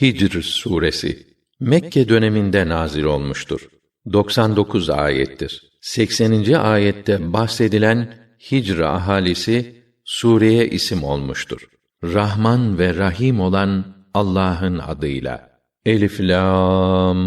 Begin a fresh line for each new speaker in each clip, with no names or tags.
Hicr suresi Mekke döneminde nazil olmuştur. 99 ayettir. 80. ayette bahsedilen Hicr ahalisi sureye isim olmuştur. Rahman ve Rahim olan Allah'ın adıyla. Elif lam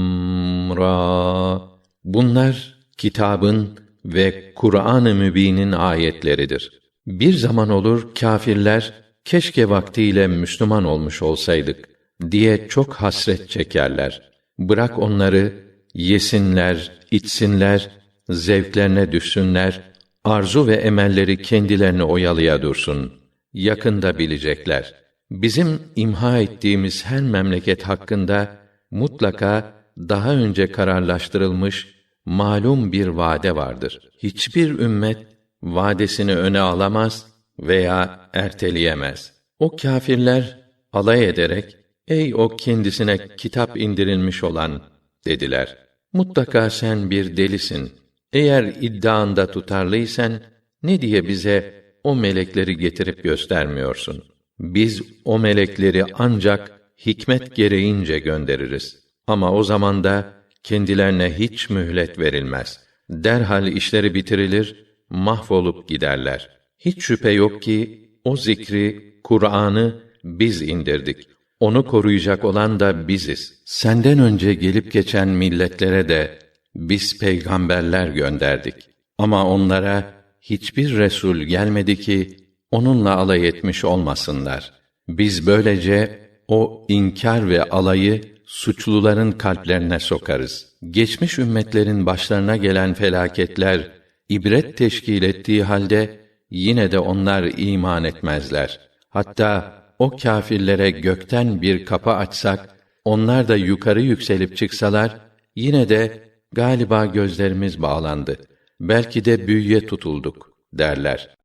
ra Bunlar kitabın ve Kur'an-ı Mübin'in ayetleridir. Bir zaman olur kâfirler keşke vaktiyle Müslüman olmuş olsaydık diye çok hasret çekerler. Bırak onları yesinler, içsinler, zevklerine düşsünler, arzu ve emelleri kendilerini oyalaya dursun. Yakında bilecekler. Bizim imha ettiğimiz her memleket hakkında mutlaka daha önce kararlaştırılmış malum bir vade vardır. Hiçbir ümmet vadesini öne alamaz veya erteleyemez. O kâfirler alay ederek ey o kendisine kitap indirilmiş olan dediler. Mutlaka sen bir delisin. Eğer iddianda tutarlıysan ne diye bize o melekleri getirip göstermiyorsun? Biz o melekleri ancak hikmet gereğince göndeririz. Ama o zaman da kendilerine hiç mühlet verilmez. Derhal işleri bitirilir, mahvolup giderler. Hiç şüphe yok ki o zikri, Kur'an'ı biz indirdik. Onu koruyacak olan da biziz. Senden önce gelip geçen milletlere de biz peygamberler gönderdik. Ama onlara hiçbir resul gelmedi ki onunla alay etmiş olmasınlar. Biz böylece o inkar ve alayı suçluların kalplerine sokarız. Geçmiş ümmetlerin başlarına gelen felaketler ibret teşkil ettiği halde yine de onlar iman etmezler. Hatta o kâfirlere gökten bir kapı açsak, onlar da yukarı yükselip çıksalar, yine de galiba gözlerimiz bağlandı. Belki de büyüye tutulduk derler.